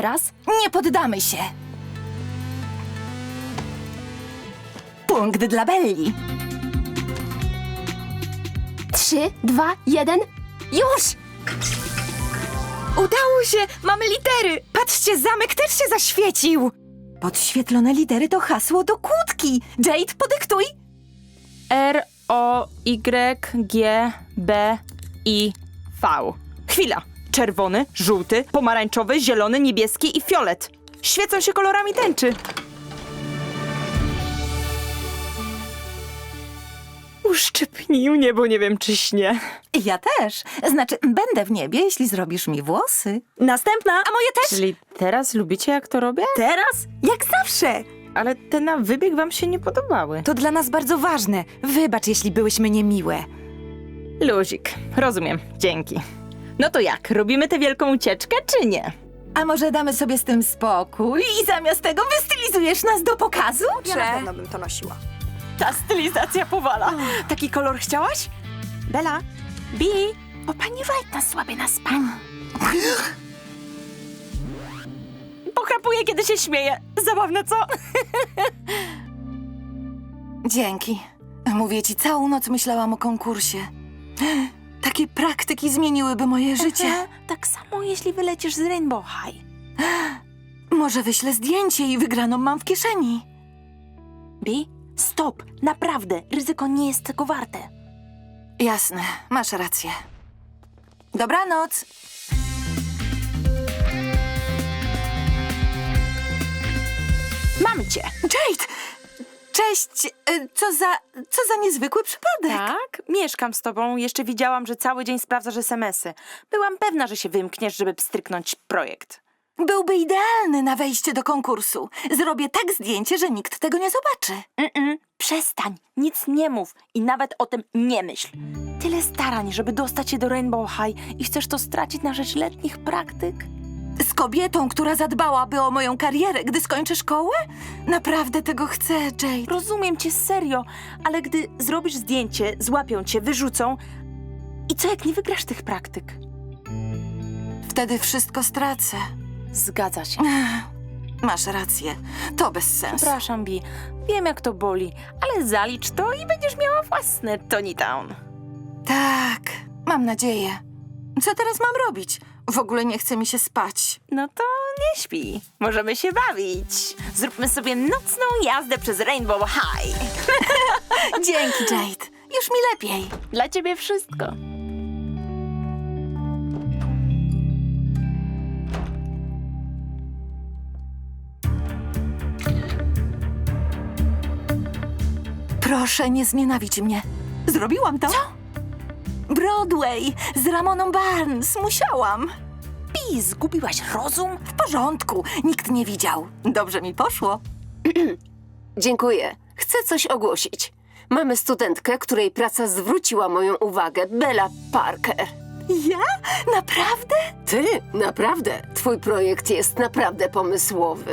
teraz? Nie poddamy się. Punkt dla Belli. Trzy, dwa, jeden. Już! Udało się! Mamy litery! Patrzcie, zamek też się zaświecił! Podświetlone litery to hasło do kłódki. Jade, podyktuj. R, O, Y, G, B, I, V. Chwila. Czerwony, żółty, pomarańczowy, zielony, niebieski i fiolet. Świecą się kolorami tęczy. Uszczypnij mnie, bo nie wiem, czy śnie. Ja też. Znaczy, będę w niebie, jeśli zrobisz mi włosy. Następna, a moje też? Czyli teraz lubicie, jak to robię? Teraz? Jak zawsze. Ale te na wybieg wam się nie podobały. To dla nas bardzo ważne. Wybacz, jeśli byłyśmy niemiłe. Luzik. Rozumiem. Dzięki. No to jak? Robimy tę wielką ucieczkę, czy nie? A może damy sobie z tym spokój i zamiast tego wystylizujesz nas do pokazu? Ja na pewno bym to nosiła. Ta stylizacja powala. Taki kolor chciałaś? Bela, Bi, Bo pani Wright nas słabie na spanie. Pochrapuje, kiedy się śmieje. Zabawne, co? Dzięki. Mówię ci, całą noc myślałam o konkursie. Takie praktyki zmieniłyby moje życie. tak samo jeśli wylecisz z Rainbow High. Może wyślę zdjęcie i wygraną mam w kieszeni. Bi, stop. Naprawdę, ryzyko nie jest tego warte. Jasne, masz rację. Dobranoc. Mam cię. Jade! Cześć! E, Co za, co za niezwykły przypadek. Tak? Mieszkam z tobą. Jeszcze widziałam, że cały dzień sprawdzasz SMS-y. Byłam pewna, że się wymkniesz, żeby pstryknąć projekt. Byłby idealny na wejście do konkursu. Zrobię tak zdjęcie, że nikt tego nie zobaczy. Mm-mm, przestań, nic nie mów i nawet o tym nie myśl. Tyle starań, żeby dostać się do Rainbow High i chcesz to stracić na rzecz letnich praktyk? Kobietą, która zadbałaby o moją karierę, gdy skończę szkołę? Naprawdę tego chcę, Jade. Rozumiem cię serio, ale gdy zrobisz zdjęcie, złapią cię, wyrzucą. I co jak nie wygrasz tych praktyk? Wtedy wszystko stracę. Zgadza się. Masz rację. To bez sensu. Przepraszam, Bi. Wiem, jak to boli, ale zalicz to i będziesz miała własne Tony Town. Tak, mam nadzieję. Co teraz mam robić? W ogóle nie chce mi się spać. No to nie śpi. Możemy się bawić. Zróbmy sobie nocną jazdę przez Rainbow High. Dzięki, Jade. Już mi lepiej. Dla ciebie wszystko. Proszę, nie znienawidź mnie. Zrobiłam to. Co? Broadway z Ramoną Barnes. Musiałam. Bi, zgubiłaś rozum? W porządku. Nikt nie widział. Dobrze mi poszło. Dziękuję. Chcę coś ogłosić. Mamy studentkę, której praca zwróciła moją uwagę, Bella Parker. Ja? Naprawdę? Ty, naprawdę. Twój projekt jest naprawdę pomysłowy.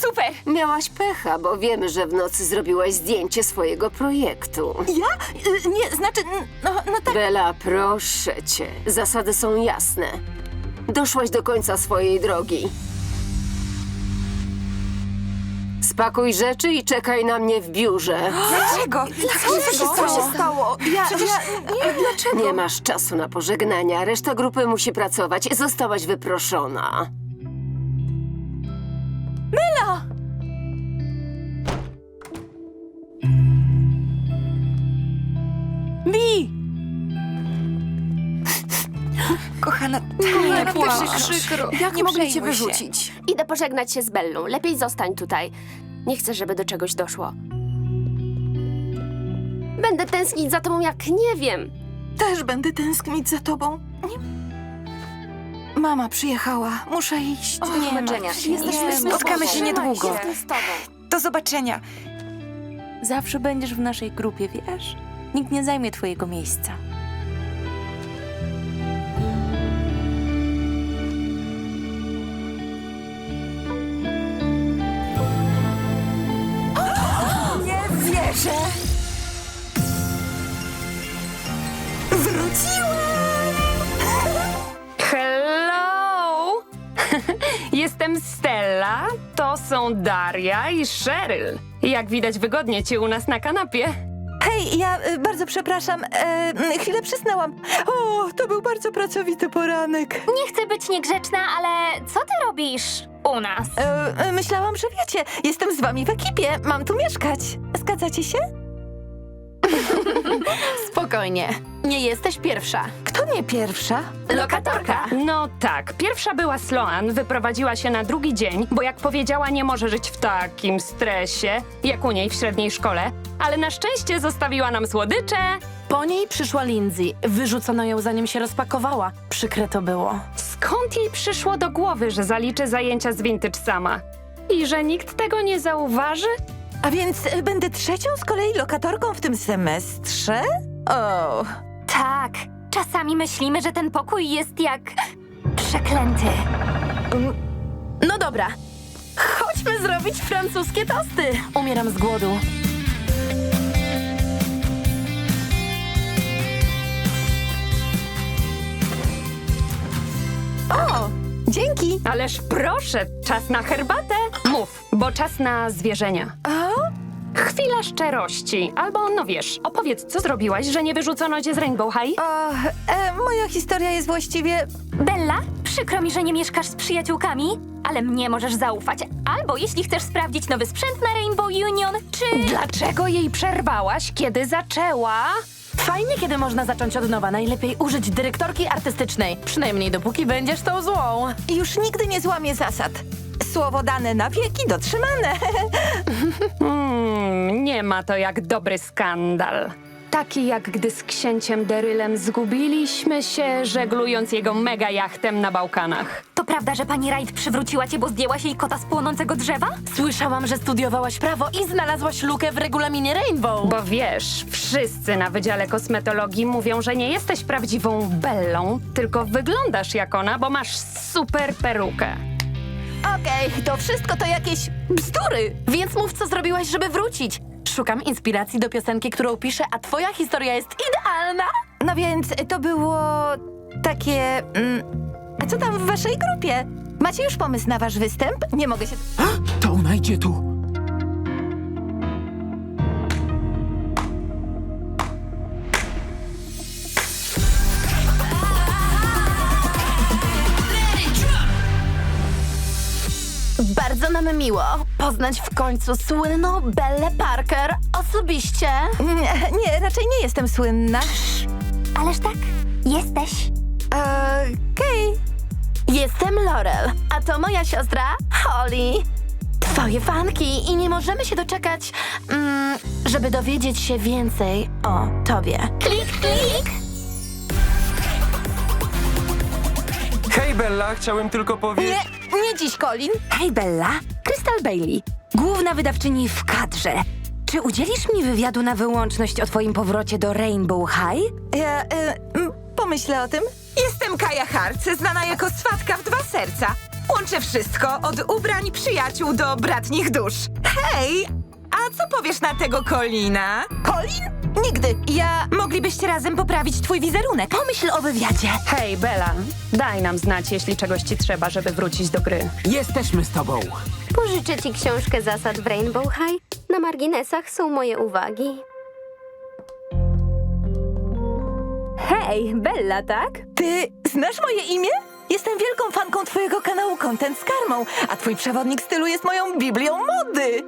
Super! Miałaś pecha, bo wiemy, że w nocy zrobiłaś zdjęcie swojego projektu. Ja? Y, Nie, znaczy, n- no, no tak. Bella, proszę cię. Zasady są jasne. Doszłaś do końca swojej drogi. Spakuj rzeczy i czekaj na mnie w biurze. Dlaczego? Co się stało? Ja, ja, nie, dlaczego? Nie masz czasu na pożegnania. Reszta grupy musi pracować. Zostałaś wyproszona. Bi! Kochana, Nie tak płacz. przykro. Jak nie mogli cię przejmuj się. wyrzucić? Idę pożegnać się z Bellą. Lepiej zostań tutaj. Nie chcę, żeby do czegoś doszło. Będę tęsknić za tobą jak nie wiem. Też będę tęsknić za tobą. Nie... Mama przyjechała. Muszę iść. nie martw się. Nie, spotkamy się niedługo. Jestem z tobą. Do zobaczenia. Zawsze będziesz w naszej grupie, wiesz? Nikt nie zajmie twojego miejsca. Boże! Wróciłam! Hello! Jestem Stella, to są Daria i Cheryl. Jak widać, wygodnie ci u nas na kanapie. Hej, ja y, bardzo przepraszam, y, chwilę przysnęłam. O, to był bardzo pracowity poranek. Nie chcę być niegrzeczna, ale co ty robisz u nas? E, e, myślałam, że wiecie, jestem z wami w ekipie, mam tu mieszkać. Zgadzacie się? Spokojnie, nie jesteś pierwsza. Kto nie pierwsza? Lokatorka. No tak, pierwsza była Sloan, wyprowadziła się na drugi dzień, bo jak powiedziała, nie może żyć w takim stresie, jak u niej w średniej szkole, ale na szczęście zostawiła nam słodycze. Po niej przyszła Lindsay. Wyrzucono ją zanim się rozpakowała. Przykre to było. Skąd jej przyszło do głowy, że zaliczy zajęcia z vintage sama? I że nikt tego nie zauważy? A więc e, będę trzecią z kolei lokatorką w tym semestrze? O, Tak, czasami myślimy, że ten pokój jest jak przeklęty. No dobra, chodźmy zrobić francuskie tosty. Umieram z głodu. o, dzięki. Ależ proszę, czas na herbatę. Mów, bo czas na zwierzenia. O, Chwila szczerości, albo no wiesz, opowiedz, co zrobiłaś, że nie wyrzucono cię z Rainbow High? o e, moja historia jest właściwie... Bella, przykro mi, że nie mieszkasz z przyjaciółkami, ale mnie możesz zaufać. Albo jeśli chcesz sprawdzić nowy sprzęt na Rainbow Union, czy... Dlaczego jej przerwałaś, kiedy zaczęła? Fajnie, kiedy można zacząć od nowa. Najlepiej użyć dyrektorki artystycznej. Przynajmniej dopóki będziesz tą złą. Już nigdy nie złamię zasad. Słowo dane na wieki dotrzymane. Hmm, nie ma to jak dobry skandal. Taki jak gdy z księciem Derylem zgubiliśmy się, żeglując jego mega jachtem na Bałkanach. To prawda, że pani Wright przywróciła cię, bo zdjęłaś jej kota z płonącego drzewa? Słyszałam, że studiowałaś prawo i znalazłaś lukę w regulaminie Rainbow. Bo wiesz, wszyscy na Wydziale Kosmetologii mówią, że nie jesteś prawdziwą Bellą, tylko wyglądasz jak ona, bo masz super perukę. Okej, to wszystko to jakieś bzdury. Więc mów, co zrobiłaś, żeby wrócić. Szukam inspiracji do piosenki, którą piszę, a twoja historia jest idealna. No więc to było takie... Mm, a co tam w waszej grupie? Macie już pomysł na wasz występ? Nie mogę się... To ona idzie tu. Nam miło poznać w końcu słynną Belle Parker osobiście. Nie, nie, raczej nie jestem słynna. Ależ tak, jesteś. Okej. Jestem Laurel, a to moja siostra Holly. Twoje fanki i nie możemy się doczekać, mm, żeby dowiedzieć się więcej o tobie. Klik, klik! Hej Bella, chciałem tylko powiedzieć... Nie, nie dziś, Colin. Hej Bella, Crystal Bailey, główna wydawczyni w kadrze. Czy udzielisz mi wywiadu na wyłączność o twoim powrocie do Rainbow High? Ja mm, pomyślę o tym. Jestem Kaja Harc, znana jako swatka w dwa serca. Łączę wszystko, od ubrań przyjaciół do bratnich dusz. Hej, a co powiesz na tego Kolina? Colin? Nigdy. Ja... Moglibyście razem poprawić twój wizerunek. Pomyśl o wywiadzie. Hej, Bella, daj nam znać, jeśli czegoś ci trzeba, żeby wrócić do gry. Jesteśmy z tobą. Pożyczę ci książkę zasad w Rainbow High. Na marginesach są moje uwagi. Hej, Bella, tak? Ty znasz moje imię? Jestem wielką fanką twojego kanału Content z Karmą, a twój przewodnik stylu jest moją biblią mody.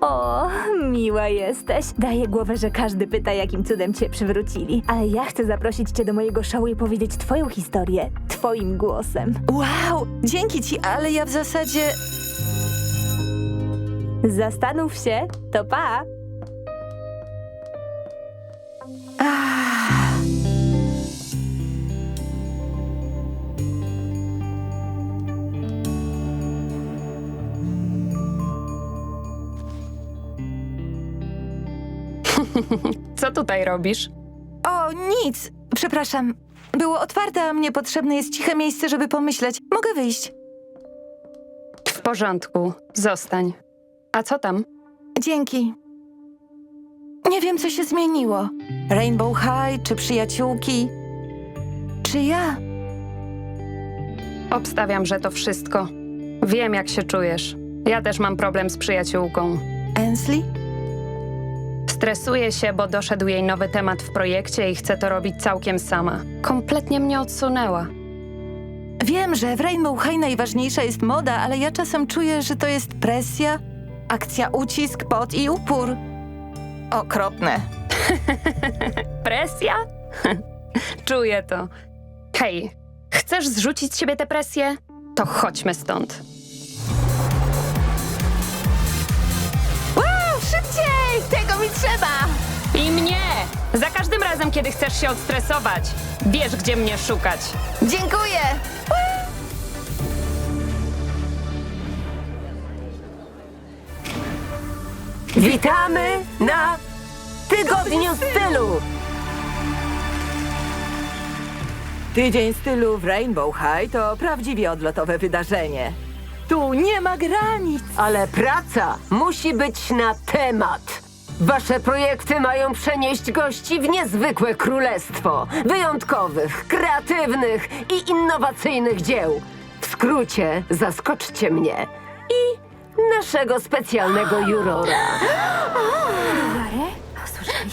O, miła jesteś. Daję głowę, że każdy pyta, jakim cudem cię przywrócili. Ale ja chcę zaprosić cię do mojego show i powiedzieć twoją historię, twoim głosem. Wow, dzięki ci, ale ja w zasadzie... Zastanów się, to pa! Ach. Co tutaj robisz? O, nic. Przepraszam. Było otwarte, a mnie potrzebne jest ciche miejsce, żeby pomyśleć. Mogę wyjść. W porządku, zostań. A co tam? Dzięki. Nie wiem, co się zmieniło. Rainbow High, czy przyjaciółki, czy ja? Obstawiam, że to wszystko. Wiem, jak się czujesz. Ja też mam problem z przyjaciółką. Ainsley? Stresuje się, bo doszedł jej nowy temat w projekcie i chce to robić całkiem sama. Kompletnie mnie odsunęła. Wiem, że w Rainbow High najważniejsza jest moda, ale ja czasem czuję, że to jest presja, akcja ucisk, pot i upór. Okropne. Presja? Czuję to. Hej, chcesz zrzucić z siebie tę presję? To chodźmy stąd. Tego mi trzeba! I mnie! Za każdym razem, kiedy chcesz się odstresować, wiesz, gdzie mnie szukać. Dziękuję! Witamy na Tygodniu Stylu! Tydzień stylu w Rainbow High to prawdziwie odlotowe wydarzenie. Tu nie ma granic. Ale praca musi być na temat. Wasze projekty mają przenieść gości w niezwykłe królestwo wyjątkowych, kreatywnych i innowacyjnych dzieł. W skrócie, zaskoczcie mnie i naszego specjalnego jurora.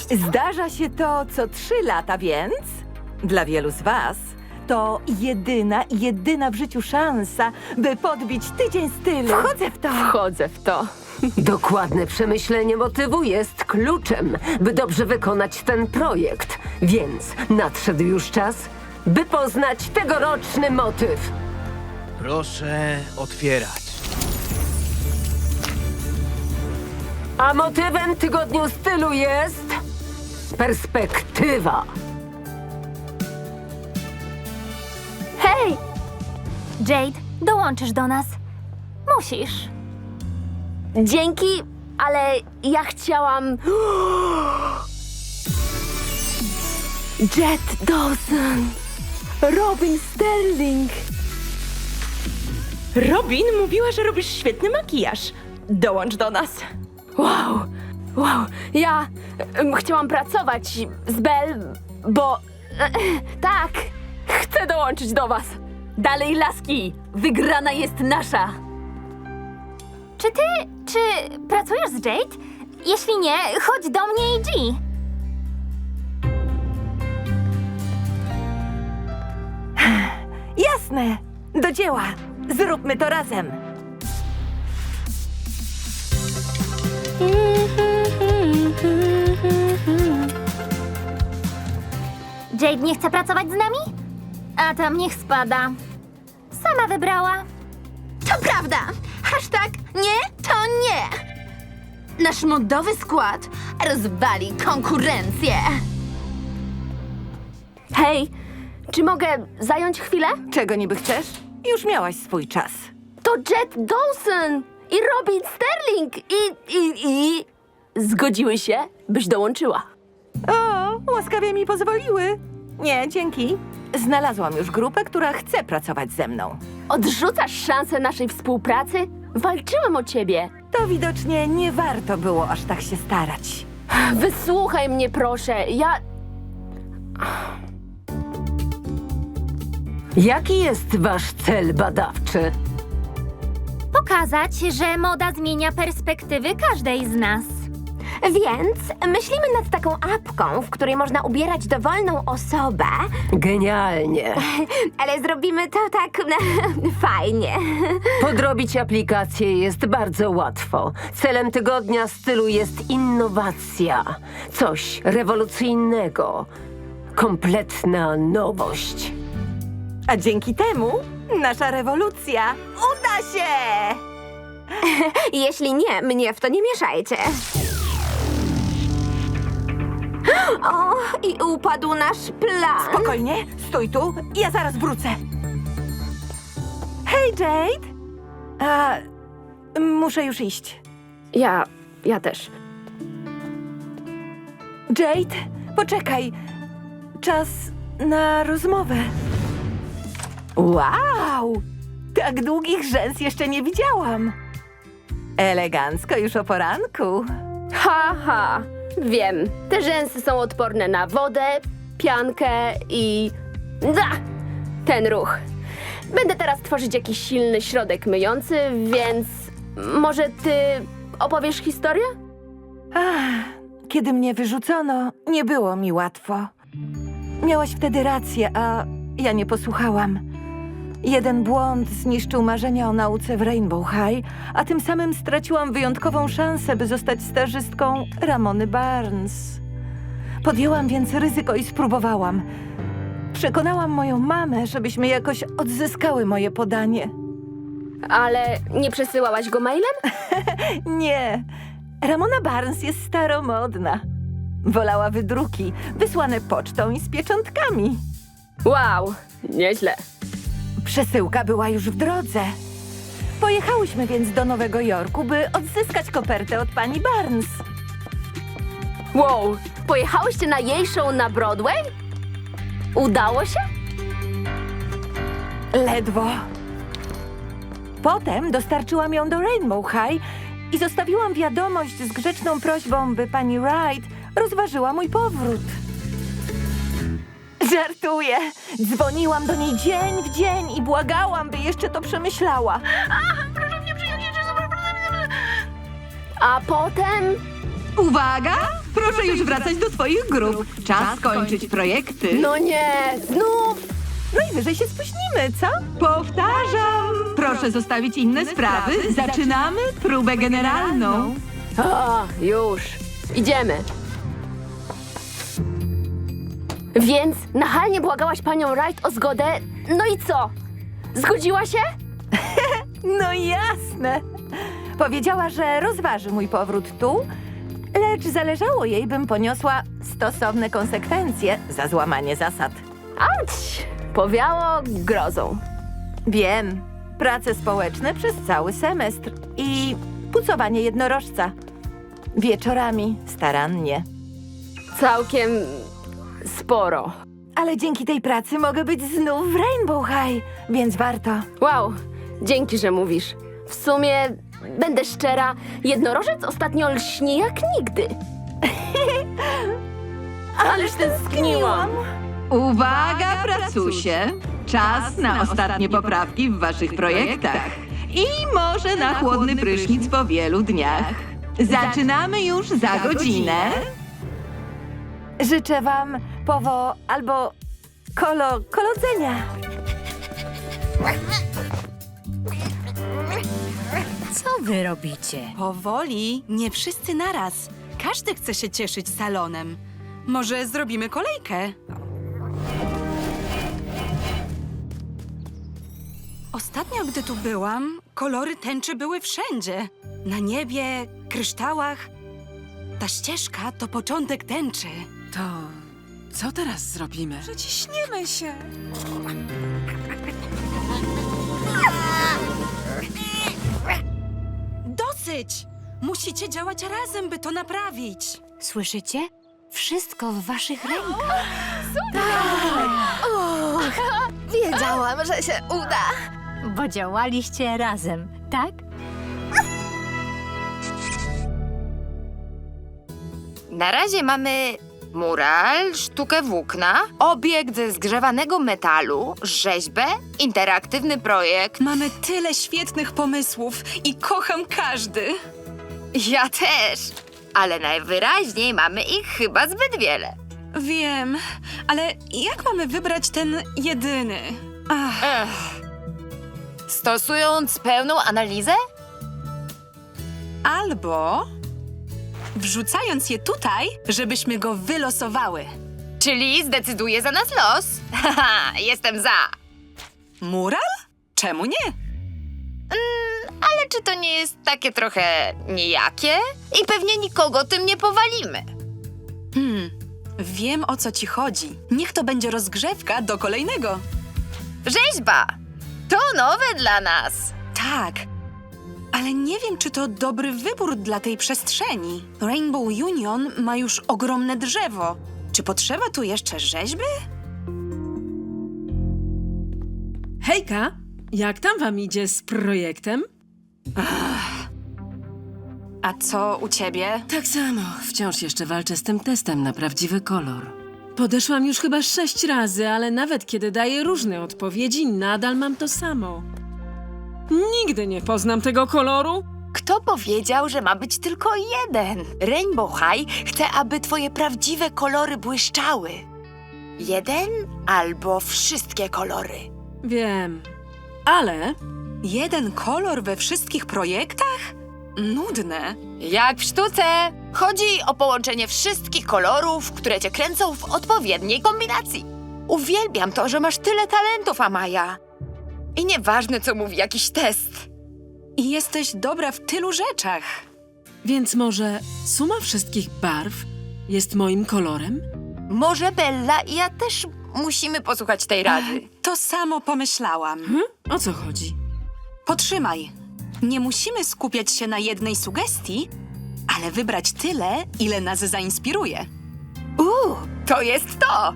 Zdarza się to co trzy lata, więc dla wielu z Was to jedyna jedyna w życiu szansa, by podbić tydzień stylu. Wchodzę w to. Wchodzę w to. Dokładne przemyślenie motywu jest kluczem, by dobrze wykonać ten projekt. Więc nadszedł już czas, by poznać tegoroczny motyw. Proszę otwierać. A motywem tygodniu stylu jest perspektywa. Jade, dołączysz do nas. Musisz. Dzięki, ale ja chciałam. Jet Dawson! Robin Sterling! Robin mówiła, że robisz świetny makijaż. Dołącz do nas. Wow! Wow! Ja em, chciałam pracować z Bell, bo. tak! Chcę dołączyć do was! Dalej, laski! Wygrana jest nasza! Czy ty, czy pracujesz z Jade? Jeśli nie, chodź do mnie i G. Jasne. Do dzieła. Zróbmy to razem. Jade nie chce pracować z nami? A tam niech spada. Sama wybrała. To prawda! Hashtag nie, to nie! Nasz modowy skład rozwali konkurencję! Hej, czy mogę zająć chwilę? Czego niby chcesz? Już miałaś swój czas. To Jet Dawson i Robin Sterling i, i, i... Zgodziły się, byś dołączyła. O, łaskawie mi pozwoliły. Nie, dzięki. Znalazłam już grupę, która chce pracować ze mną. Odrzucasz szansę naszej współpracy? Walczyłam o ciebie. To widocznie nie warto było aż tak się starać. Wysłuchaj mnie, proszę. Ja... Jaki jest wasz cel badawczy? Pokazać, że moda zmienia perspektywy każdej z nas. Więc myślimy nad taką apką, w której można ubierać dowolną osobę, Genialnie. ale zrobimy to tak fajnie. Podrobić aplikację jest bardzo łatwo. Celem tygodnia stylu jest innowacja. Coś rewolucyjnego. Kompletna nowość. A dzięki temu nasza rewolucja uda się! Jeśli nie, mnie w to nie mieszajcie. O, i upadł nasz plan. Spokojnie, stój tu, ja zaraz wrócę. Hej, Jade! A, muszę już iść. Ja... ja też. Jade, poczekaj. Czas na rozmowę. Wow! Tak długich rzęs jeszcze nie widziałam. Elegancko już o poranku. Ha, ha. Wiem. Te rzęsy są odporne na wodę, piankę i... Da! Ten ruch. Będę teraz tworzyć jakiś silny środek myjący, więc może ty opowiesz historię? Ach, kiedy mnie wyrzucono, nie było mi łatwo. Miałaś wtedy rację, a ja nie posłuchałam. Jeden błąd zniszczył marzenia o nauce w Rainbow High, a tym samym straciłam wyjątkową szansę, by zostać stażystką Ramony Barnes. Podjęłam więc ryzyko i spróbowałam. Przekonałam moją mamę, żebyśmy jakoś odzyskały moje podanie. Ale nie przesyłałaś go mailem? Nie. Ramona Barnes jest staromodna. Wolała wydruki, wysłane pocztą i z pieczątkami. Wow, nieźle. Przesyłka była już w drodze. Pojechałyśmy więc do Nowego Jorku, by odzyskać kopertę od pani Barnes. Wow, pojechałyście na jej show na Broadway? Udało się? Ledwo. Potem dostarczyłam ją do Rainbow High i zostawiłam wiadomość z grzeczną prośbą, by pani Wright rozważyła mój powrót. Żartuję. Dzwoniłam do niej dzień w dzień i błagałam, by jeszcze to przemyślała. A potem... Uwaga! Proszę już wracać do swoich grup. Czas kończyć projekty. No nie, znów! Najwyżej się spóźnimy, co? Powtarzam! Proszę zostawić inne sprawy. Zaczynamy próbę generalną. A, już. Idziemy. Więc nachalnie błagałaś panią Wright o zgodę. No i co? Zgodziła się? No jasne. Powiedziała, że rozważy mój powrót tu, lecz zależało jej, bym poniosła stosowne konsekwencje za złamanie zasad. Auć! Powiało grozą. Wiem. Prace społeczne przez cały semestr i pucowanie jednorożca. Wieczorami starannie. Całkiem sporo. Ale dzięki tej pracy mogę być znów w Rainbow High, więc warto. Wow, dzięki, że mówisz. W sumie, będę szczera, jednorożec ostatnio lśni jak nigdy. Ależ tęskniłam. Uwaga, pracusie! Czas na ostatnie poprawki w waszych projektach. I może na chłodny prysznic po wielu dniach. Zaczynamy już za godzinę. Życzę wam powo albo kolo, kolodzenia. Co wy robicie? Powoli, nie wszyscy naraz. Każdy chce się cieszyć salonem. Może zrobimy kolejkę? Ostatnio, gdy tu byłam, kolory tęczy były wszędzie. Na niebie, kryształach. Ta ścieżka to początek tęczy. To co teraz zrobimy? Przeciśniemy się. Dosyć! Musicie działać razem, by to naprawić. Słyszycie? Wszystko w waszych rękach. Uch, wiedziałam, że się uda. Bo działaliście razem, tak? Na razie mamy mural, sztukę włókna, obiekt ze zgrzewanego metalu, rzeźbę, interaktywny projekt. Mamy tyle świetnych pomysłów i kocham każdy. Ja też, ale najwyraźniej mamy ich chyba zbyt wiele. Wiem, ale jak mamy wybrać ten jedyny? Ach, Ech. Stosując pełną analizę? albo wrzucając je tutaj, żebyśmy go wylosowały. Czyli zdecyduje za nas los? Haha, jestem za. Mural? Czemu nie? Mm, ale czy to nie jest takie trochę nijakie? I pewnie nikogo tym nie powalimy. Hmm, wiem o co ci chodzi. Niech to będzie rozgrzewka do kolejnego. Rzeźba! To nowe dla nas. Tak, ale nie wiem, czy to dobry wybór dla tej przestrzeni. Rainbow Union ma już ogromne drzewo. Czy potrzeba tu jeszcze rzeźby? Hejka, jak tam wam idzie z projektem? A co u ciebie? Tak samo, wciąż jeszcze walczę z tym testem na prawdziwy kolor. Podeszłam już chyba sześć razy, ale nawet kiedy daję różne odpowiedzi, nadal mam to samo. Nigdy nie poznam tego koloru. Kto powiedział, że ma być tylko jeden? Rainbow High chce, aby twoje prawdziwe kolory błyszczały. Jeden albo wszystkie kolory. Wiem, ale Jeden kolor we wszystkich projektach? Nudne. Jak w sztuce. Chodzi o połączenie wszystkich kolorów, które cię kręcą w odpowiedniej kombinacji. Uwielbiam to, że masz tyle talentów, Amaja. I nieważne, co mówi jakiś test. I jesteś dobra w tylu rzeczach. Więc może suma wszystkich barw jest moim kolorem? Może Bella i ja też musimy posłuchać tej rady. To samo pomyślałam. Hm? O co chodzi? Potrzymaj. Nie musimy skupiać się na jednej sugestii, ale wybrać tyle, ile nas zainspiruje. Uuu, to jest to!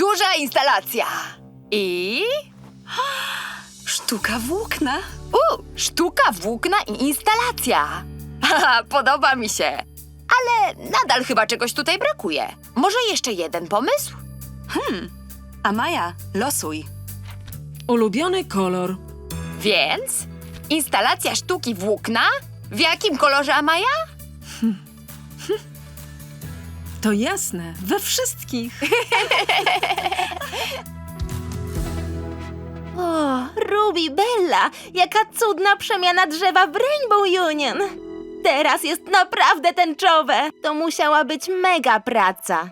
Duża instalacja. I... Sztuka włókna. U, sztuka, włókna i instalacja. Haha, podoba mi się. Ale nadal chyba czegoś tutaj brakuje. Może jeszcze jeden pomysł? Hmm. A Maja, losuj. Ulubiony kolor. Więc instalacja sztuki włókna? W jakim kolorze, Amaja? To jasne, we wszystkich. O, Ruby, Bella, jaka cudna przemiana drzewa w Rainbow Union. Teraz jest naprawdę tęczowe. To musiała być mega praca.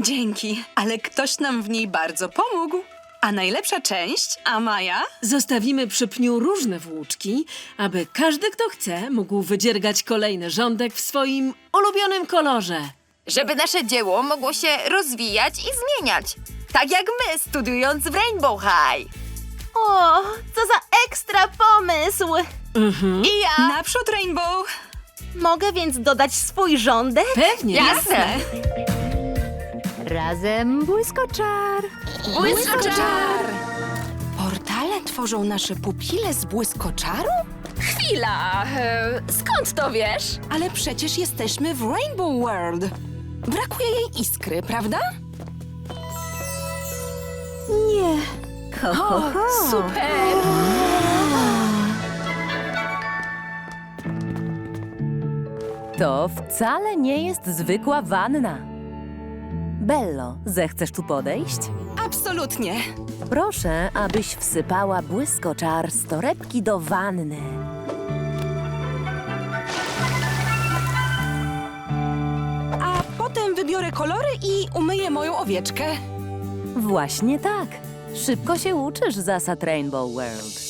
Dzięki, ale ktoś nam w niej bardzo pomógł. A najlepsza część, a Maja? Zostawimy przy pniu różne włóczki, aby każdy, kto chce, mógł wydziergać kolejny rządek w swoim ulubionym kolorze. Żeby nasze dzieło mogło się rozwijać i zmieniać. Tak jak my, studiując w Rainbow High. O, co za ekstra pomysł! Mhm. I ja... Naprzód, Rainbow! Mogę więc dodać swój rządek? Pewnie. Jasne. Razem błyskoczar. Błyskoczar! Portale tworzą nasze pupile z błyskoczaru? Chwila, e, skąd to wiesz? Ale przecież jesteśmy w Rainbow World. Brakuje jej iskry, prawda? Nie. Ho, ho, ho. Super! To wcale nie jest zwykła wanna. Bello, zechcesz tu podejść? Absolutnie. Proszę, abyś wsypała błyskoczar z torebki do wanny. Kolory i umyję moją owieczkę. Właśnie tak. Szybko się uczysz zasad Rainbow World.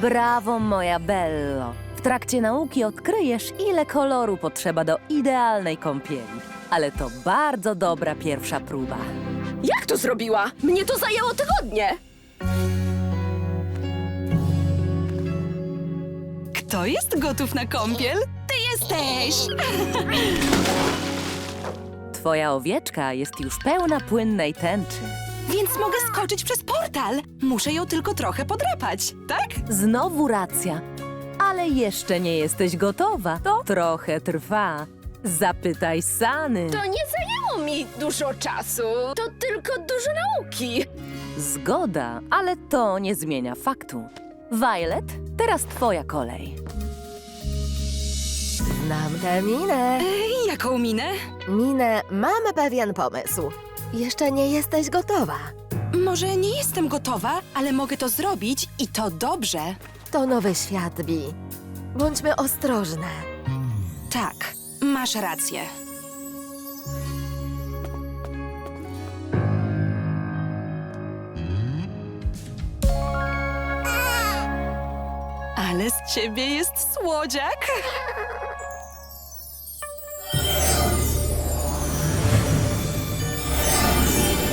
Brawo, moja Bello. W trakcie nauki odkryjesz, ile koloru potrzeba do idealnej kąpieli. Ale to bardzo dobra pierwsza próba. Jak to zrobiła? Mnie to zajęło tygodnie. Kto jest gotów na kąpiel? Ty jesteś! Twoja owieczka jest już pełna płynnej tęczy. Więc mogę skoczyć przez portal. Muszę ją tylko trochę podrapać, tak? Znowu racja. Ale jeszcze nie jesteś gotowa. To trochę trwa. Zapytaj Sany. To nie zajęło mi dużo czasu. To tylko dużo nauki. Zgoda, ale to nie zmienia faktu. Violet, teraz twoja kolej. Znam tę minę. Ej, jaką minę? Minę, mam pewien pomysł. Jeszcze nie jesteś gotowa. Może nie jestem gotowa, ale mogę to zrobić i to dobrze. To nowy świat, Bi. Bądźmy ostrożne. Tak, masz rację. Ale z ciebie jest słodziak.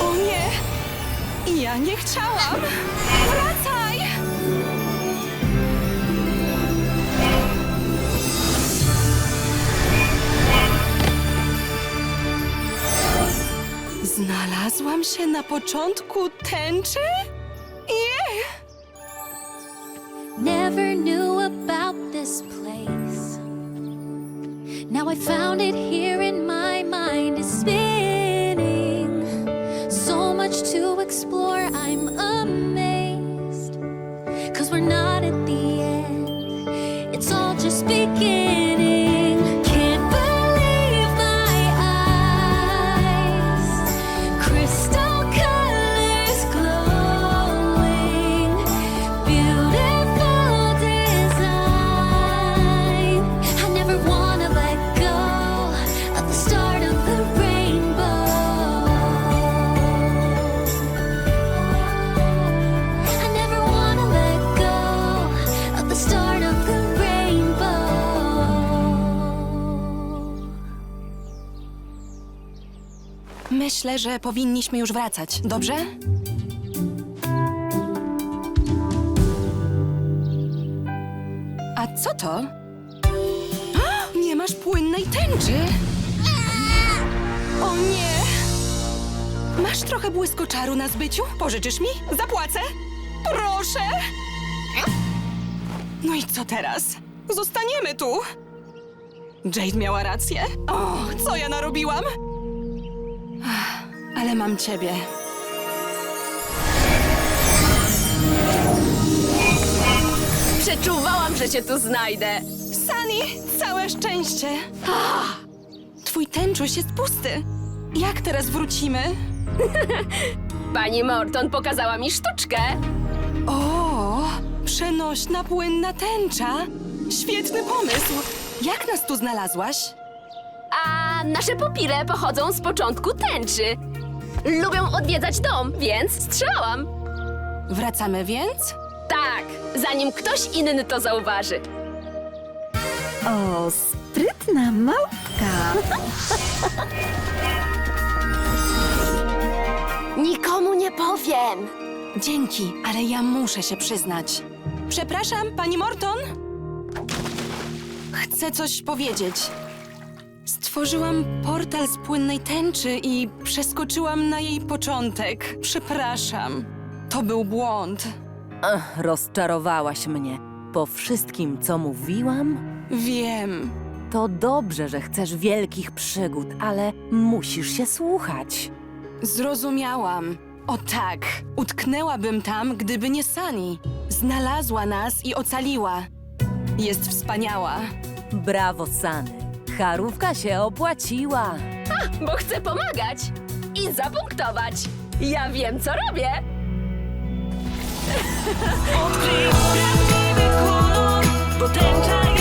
O nie! Ja nie chciałam! Wracaj! Znalazłam się na początku tęczy? Jej! Never knew about this place. Now I found it here and my mind is spinning. So much to explore, I'm Myślę, że powinniśmy już wracać, dobrze? A co to? Nie masz płynnej tęczy! O nie! Masz trochę błyskoczaru na zbyciu? Pożyczysz mi? Zapłacę! Proszę! No i co teraz? Zostaniemy tu! Jade miała rację. O, co ja narobiłam? Ale mam ciebie. Przeczuwałam, że cię tu znajdę. Sunny, całe szczęście. Twój tęczuś jest pusty. Jak teraz wrócimy? Pani Morton pokazała mi sztuczkę. O, przenośna płynna tęcza. Świetny pomysł. Jak nas tu znalazłaś? A nasze pupile pochodzą z początku tęczy. Lubią odwiedzać dom, więc strzelałam. Wracamy więc? Tak, zanim ktoś inny to zauważy. O, sprytna małpka. Nikomu nie powiem. Dzięki, ale ja muszę się przyznać. Przepraszam, pani Morton? Chcę coś powiedzieć. Stworzyłam portal z płynnej tęczy i przeskoczyłam na jej początek. Przepraszam. To był błąd. Ach, rozczarowałaś mnie. Po wszystkim, co mówiłam? Wiem. To dobrze, że chcesz wielkich przygód, ale musisz się słuchać. Zrozumiałam. O tak, utknęłabym tam, gdyby nie Sani. Znalazła nas i ocaliła. Jest wspaniała. Brawo, Sany. Charówka się opłaciła. A, bo chcę pomagać i zapunktować. Ja wiem, co robię. Odkryj prawdziwy kolor, bo tęcza jest